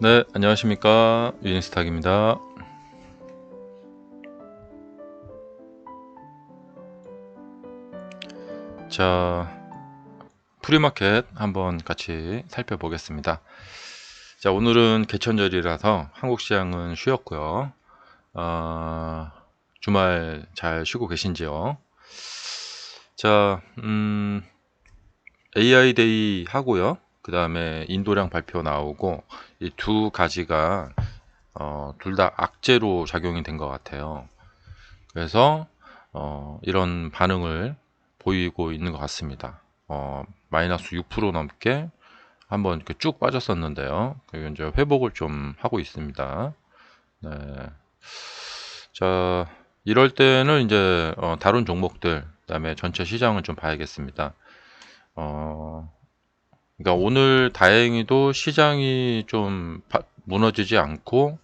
네, 안녕하십니까. 유인스탁입니다. 자, 프리마켓 한번 같이 살펴보겠습니다. 자, 오늘은 개천절이라서 한국 시장은 쉬었고요. 어, 주말 잘 쉬고 계신지요? 자, 음, AI 데이 하고요. 그 다음에 인도량 발표 나오고 이 두 가지가 어, 둘 다 악재로 작용이 된 것 같아요. 그래서 어, 이런 반응을 보이고 있는 것 같습니다. 어, 마이너스 6% 넘게 한번 이렇게 쭉 빠졌었는데요. 그리고 이제 회복을 좀 하고 있습니다. 네. 자, 이럴 때는 이제 어, 다른 종목들, 그다음에 전체 시장을 좀 봐야겠습니다. 어, 그러니까 오늘 다행히도 시장이 좀 바, 무너지지 않고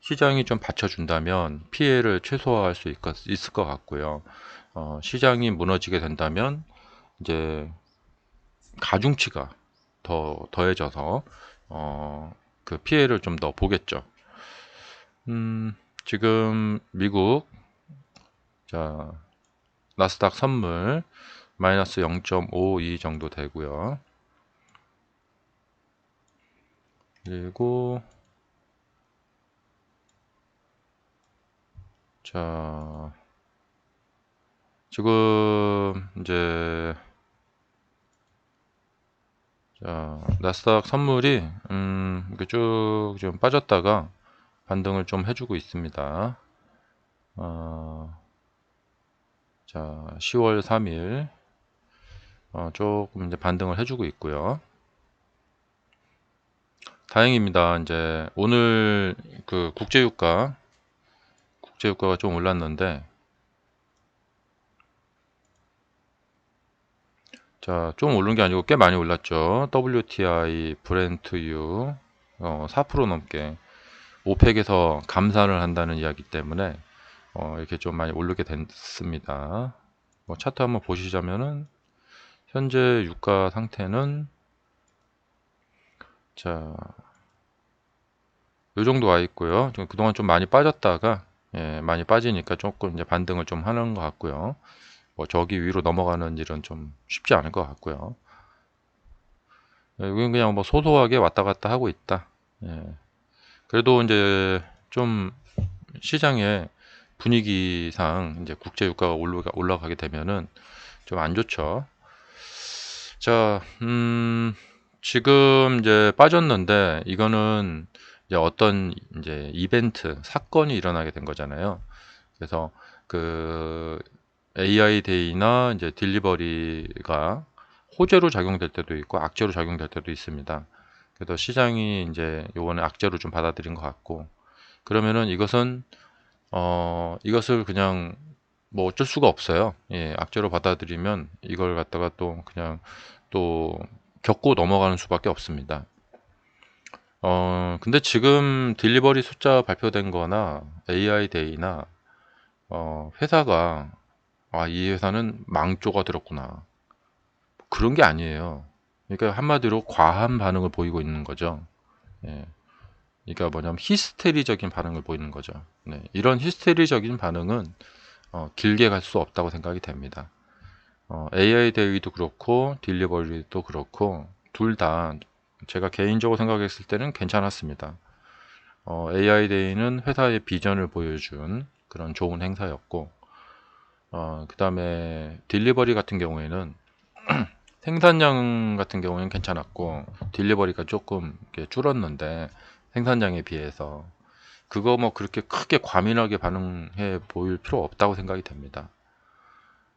시장이 좀 받쳐준다면 피해를 최소화할 수 있, 있을 것 같고요. 어, 시장이 무너지게 된다면 이제 가중치가 더 더해져서 어, 그 피해를 좀 더 보겠죠. 음, 지금 미국 자 나스닥 선물 마이너스 0.52 정도 되고요. 그리고 자 지금 이제 자 나스닥 선물이 음 이렇게 쭉 좀 빠졌다가 반등을 좀 해주고 있습니다. 어, 자 10월 3일 어, 조금 이제 반등을 해주고 있고요. 다행입니다. 이제 오늘 그 국제유가 국제유가가 좀 올랐는데 자, 좀 오른 게 아니고 꽤 많이 올랐죠. WTI, 브렌트유 어, 4% 넘게 오펙에서 감산을 한다는 이야기 때문에 어, 이렇게 좀 많이 오르게 됐습니다. 뭐 차트 한번 보시자면은 현재 유가 상태는 자, 요 정도 와 있고요. 그동안 좀 많이 빠졌다가 예, 많이 빠지니까 조금 이제 반등을 좀 하는 것 같고요. 뭐 저기 위로 넘어가는 일은 좀 쉽지 않을 것 같고요. 예, 여기는 그냥 뭐 소소하게 왔다 갔다 하고 있다. 예. 그래도 이제 좀 시장의 분위기상 이제 국제 유가가 올라가, 올라가게 되면은 좀 안 좋죠. 자, 음, 지금 이제 빠졌는데 이거는 이제 어떤 이제 이벤트 사건이 일어나게 된 거잖아요. 그래서 그 AI 데이나 이제 딜리버리가 호재로 작용될 때도 있고 악재로 작용될 때도 있습니다. 그래서 시장이 이제 요번에 악재로 좀 받아들인 것 같고 그러면은 이것은 어 이것을 그냥 뭐 어쩔 수가 없어요. 예, 악재로 받아들이면 이걸 갖다가 또 그냥 또 겪고 넘어가는 수밖에 없습니다. 어, 근데 지금 딜리버리 숫자 발표된 거나 AI 데이나 어, 회사가 아, 이 회사는 망조가 들었구나. 그런 게 아니에요. 그러니까 한마디로 과한 반응을 보이고 있는 거죠. 예. 그러니까 뭐냐면 히스테리적인 반응을 보이는 거죠. 네. 이런 히스테리적인 반응은 어, 길게 갈 수 없다고 생각이 됩니다. 어, AI 대위도 그렇고 딜리버리도 그렇고 둘 다 제가 개인적으로 생각했을 때는 괜찮았습니다. 어, AI 데이는 회사의 비전을 보여준 그런 좋은 행사였고 어, 그 다음에 딜리버리 같은 경우에는 생산량 같은 경우에는 괜찮았고 딜리버리가 조금 줄었는데 생산량에 비해서 그거 뭐 그렇게 크게 과민하게 반응해 보일 필요 없다고 생각이 됩니다.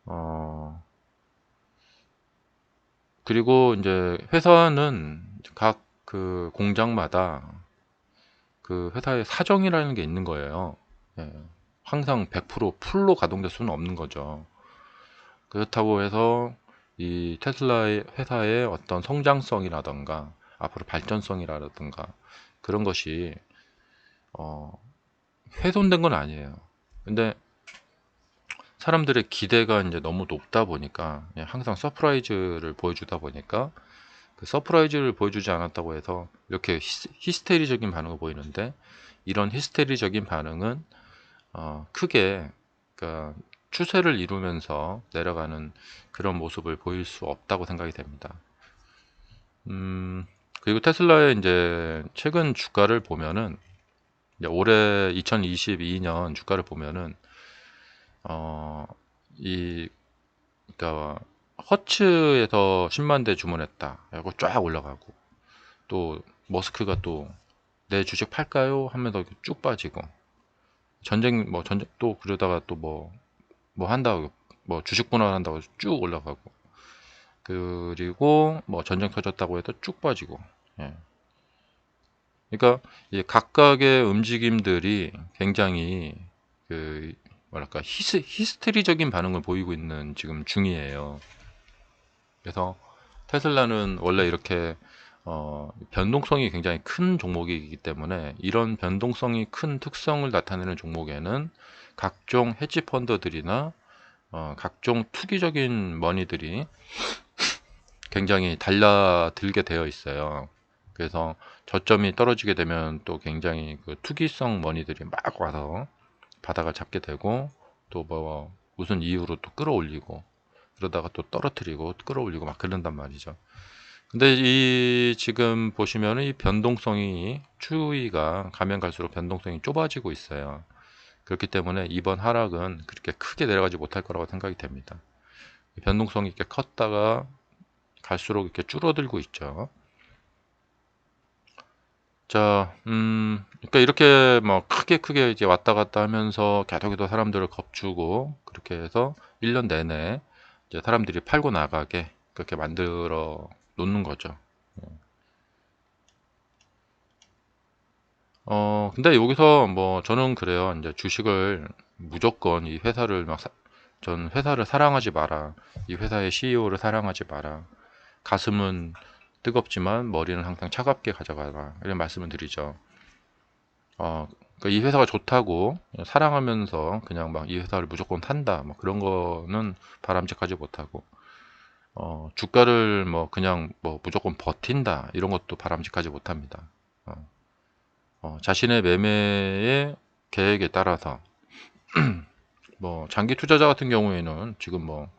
어, 그리고 이제 회사는 각 그 공장마다 그 회사의 사정이라는 게 있는 거예요. 예. 항상 100% 풀로 가동될 수는 없는 거죠. 그렇다고 해서 이 테슬라의 회사의 어떤 성장성이라던가 앞으로 발전성이라든가 그런 것이 어, 훼손된 건 아니에요. 근데 사람들의 기대가 이제 너무 높다 보니까 항상 서프라이즈를 보여주다 보니까 그 서프라이즈를 보여주지 않았다고 해서 이렇게 히스, 히스테리적인 반응을 보이는데 이런 히스테리적인 반응은 어, 크게 그러니까 추세를 이루면서 내려가는 그런 모습을 보일 수 없다고 생각이 됩니다. 음, 그리고 테슬라의 이제 최근 주가를 보면은 올해 2022년 주가를 보면은 어, 이 그러니까 허츠에서 10만 대 주문했다. 하고 쫙 올라가고 또 머스크가 또 내 주식 팔까요? 하면서 쭉 빠지고 전쟁 뭐 전쟁 또 그러다가 또 뭐 뭐 한다고 뭐 주식 분할한다고 쭉 올라가고 그리고 뭐 전쟁 터졌다고 해도 쭉 빠지고 예. 그러니까 이 각각의 움직임들이 굉장히 그 뭐랄까 히스, 히스테리적인 반응을 보이고 있는 지금 중이에요. 그래서 테슬라는 원래 이렇게 어, 변동성이 굉장히 큰 종목이기 때문에 이런 변동성이 큰 특성을 나타내는 종목에는 각종 헤지 펀드들이나 어, 각종 투기적인 머니들이 굉장히 달라들게 되어 있어요. 그래서 저점이 떨어지게 되면 또 굉장히 그 투기성 머니들이 막 와서 바닥을 잡게 되고 또 뭐 무슨 이유로 또 끌어올리고 그러다가 또 떨어뜨리고 끌어올리고 막 그런단 말이죠. 근데 이 지금 보시면은 이 변동성이 추위가 가면 갈수록 변동성이 좁아지고 있어요. 그렇기 때문에 이번 하락은 그렇게 크게 내려가지 못할 거라고 생각이 됩니다. 변동성이 이렇게 컸다가 갈수록 이렇게 줄어들고 있죠. 자, 음, 그러니까 이렇게 뭐 크게 크게 이제 왔다 갔다 하면서 계속해서 사람들을 겁주고 그렇게 해서 1년 내내 이제 사람들이 팔고 나가게 그렇게 만들어 놓는 거죠. 어, 근데 여기서 뭐 저는 그래요. 이제 주식을 무조건 이 회사를 막, 사, 전 회사를 사랑하지 마라. 이 회사의 CEO를 사랑하지 마라. 가슴은 뜨겁지만 머리는 항상 차갑게 가져가라. 이런 말씀을 드리죠. 어, 그러니까 이 회사가 좋다고 사랑하면서 그냥 막 이 회사를 무조건 탄다. 뭐 그런 거는 바람직하지 못하고, 어, 주가를 뭐 그냥 뭐 무조건 버틴다. 이런 것도 바람직하지 못합니다. 어. 어, 자신의 매매의 계획에 따라서 뭐 장기 투자자 같은 경우에는 지금 뭐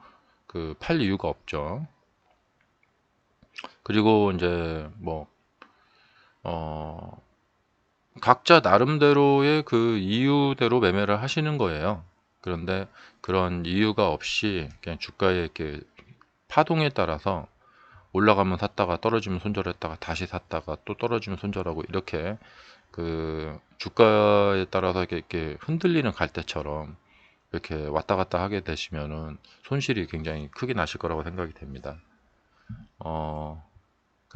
그 팔 이유가 없죠. 그리고 이제 뭐 어, 각자 나름대로의 그 이유대로 매매를 하시는 거예요. 그런데 그런 이유가 없이 그냥 주가의 이렇게 파동에 따라서 올라가면 샀다가 떨어지면 손절했다가 다시 샀다가 또 떨어지면 손절하고 이렇게 그 주가에 따라서 이렇게 흔들리는 갈대처럼 이렇게 왔다 갔다 하게 되시면은 손실이 굉장히 크게 나실 거라고 생각이 됩니다. 어,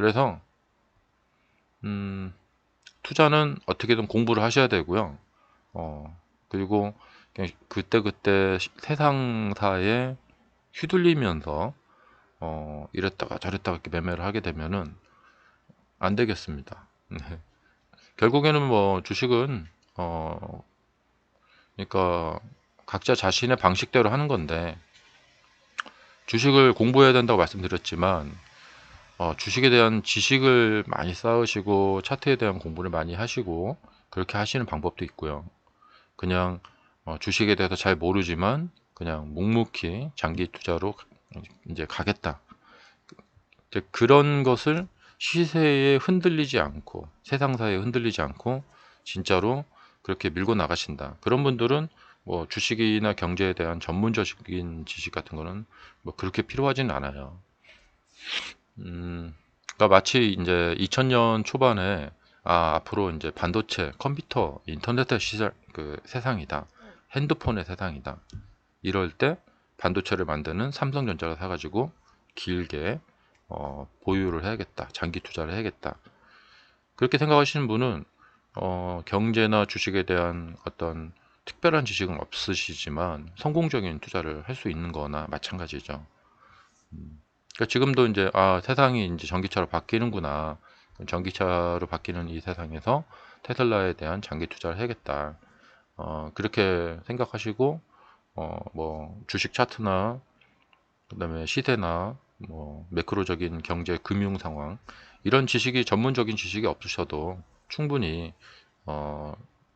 그래서 음, 투자는 어떻게든 공부를 하셔야 되고요. 어, 그리고 그때 그때 세상사에 휘둘리면서 어, 이랬다가 저랬다가 이렇게 매매를 하게 되면은 안 되겠습니다. 네. 결국에는 뭐 주식은 어 그러니까 각자 자신의 방식대로 하는 건데 주식을 공부해야 된다고 말씀드렸지만 어, 주식에 대한 지식을 많이 쌓으시고 차트에 대한 공부를 많이 하시고 그렇게 하시는 방법도 있고요. 그냥 어, 주식에 대해서 잘 모르지만 그냥 묵묵히 장기 투자로 이제 가겠다. 이제 그런 것을 시세에 흔들리지 않고 세상사에 흔들리지 않고 진짜로 그렇게 밀고 나가신다. 그런 분들은 뭐 주식이나 경제에 대한 전문적인 지식 같은 거는 뭐 그렇게 필요하지는 않아요. 음, 그러니까 마치 이제 2000년 초반에 아, 앞으로 이제 반도체, 컴퓨터, 인터넷의 시절 그 세상이다. 핸드폰의 세상이다. 이럴 때 반도체를 만드는 삼성전자를 사 가지고 길게 어, 보유를 해야겠다. 장기 투자를 해야겠다. 그렇게 생각하시는 분은 어, 경제나 주식에 대한 어떤 특별한 지식은 없으시지만 성공적인 투자를 할 수 있는 거나 마찬가지죠. 음, 그러니까 지금도 이제 아, 세상이 이제 전기차로 바뀌는구나. 전기차로 바뀌는 이 세상에서 테슬라에 대한 장기 투자를 해야겠다. 어, 그렇게 생각하시고 어, 뭐 주식 차트나 그다음에 시세나 뭐 매크로적인 경제 금융 상황 이런 지식이 전문적인 지식이 없으셔도 충분히 어,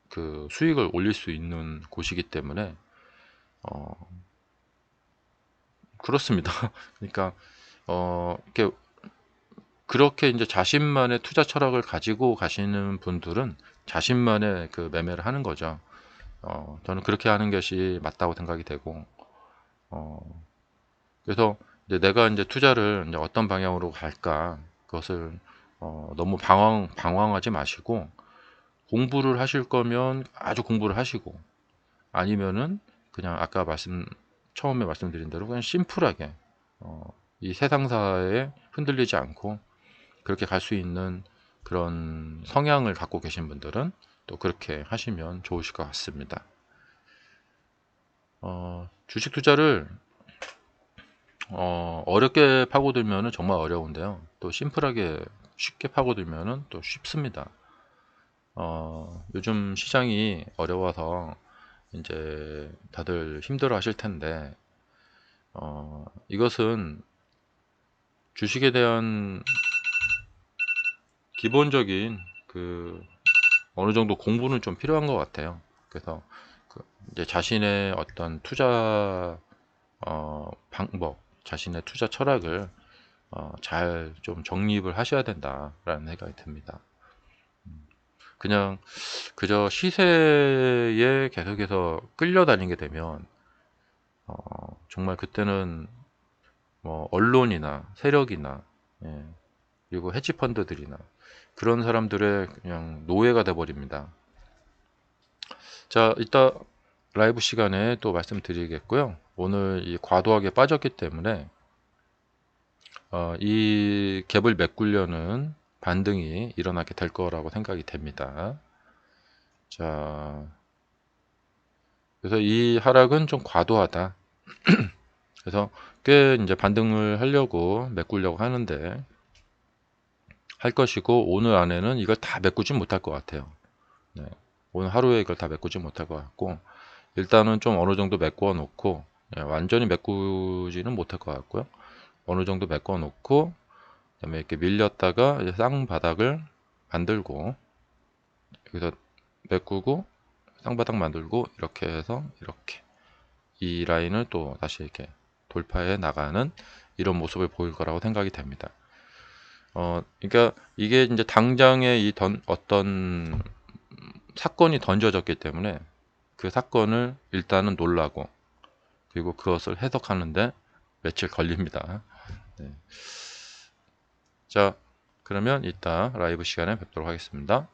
그 수익을 올릴 수 있는 곳이기 때문에 어, 그렇습니다. 그러니까 어, 이렇게 그렇게 이제 자신만의 투자 철학을 가지고 가시는 분들은 자신만의 그 매매를 하는 거죠. 어, 저는 그렇게 하는 것이 맞다고 생각이 되고, 어, 그래서 이제 내가 이제 투자를 이제 어떤 방향으로 갈까 그것을 어, 너무 방황 방황하지 마시고 공부를 하실 거면 아주 공부를 하시고 아니면은 그냥 아까 말씀 처음에 말씀드린 대로 그냥 심플하게 어, 이 세상사에 흔들리지 않고 그렇게 갈 수 있는 그런 성향을 갖고 계신 분들은 또 그렇게 하시면 좋으실 것 같습니다. 어, 주식 투자를 어, 어렵게 파고들면 정말 어려운데요. 또 심플하게 쉽게 파고들면 또 쉽습니다. 어, 요즘 시장이 어려워서 이제 다들 힘들어 하실 텐데, 어, 이것은 주식에 대한 기본적인 그 어느 정도 공부는 좀 필요한 것 같아요. 그래서 그 이제 자신의 어떤 투자 어, 방법, 자신의 투자 철학을 어, 잘 좀 정립을 하셔야 된다라는 생각이 듭니다. 음, 그냥 그저 시세에 계속해서 끌려다니게 되면 어, 정말 그때는 뭐 언론이나 세력이나 예, 그리고 헤지펀드들이나 그런 사람들의 그냥 노예가 돼 버립니다. 자, 이따 라이브 시간에 또 말씀드리겠고요. 오늘 이 과도하게 빠졌기 때문에 어, 이 갭을 메꾸려는 반등이 일어나게 될 거라고 생각이 됩니다. 자, 그래서 이 하락은 좀 과도하다. 그래서 꽤 이제 반등을 하려고 메꾸려고 하는데 할 것이고 오늘 안에는 이걸 다 메꾸지 못할 것 같아요. 네. 오늘 하루에 이걸 다 메꾸지 못할 것 같고 일단은 좀 어느 정도 메꾸어 놓고 네, 완전히 메꾸지는 못할 것 같고요. 어느 정도 메꿔 놓고 그다음에 이렇게 밀렸다가 쌍바닥을 만들고 여기서 메꾸고 쌍바닥 만들고 이렇게 해서 이렇게 이 라인을 또 다시 이렇게 돌파해 나가는 이런 모습을 보일 거라고 생각이 됩니다. 어, 그러니까 이게 이제 당장에 이 던, 어떤 사건이 던져졌기 때문에 그 사건을 일단은 놀라고 그리고 그것을 해석하는데 며칠 걸립니다. 네. 자, 그러면 이따 라이브 시간에 뵙도록 하겠습니다.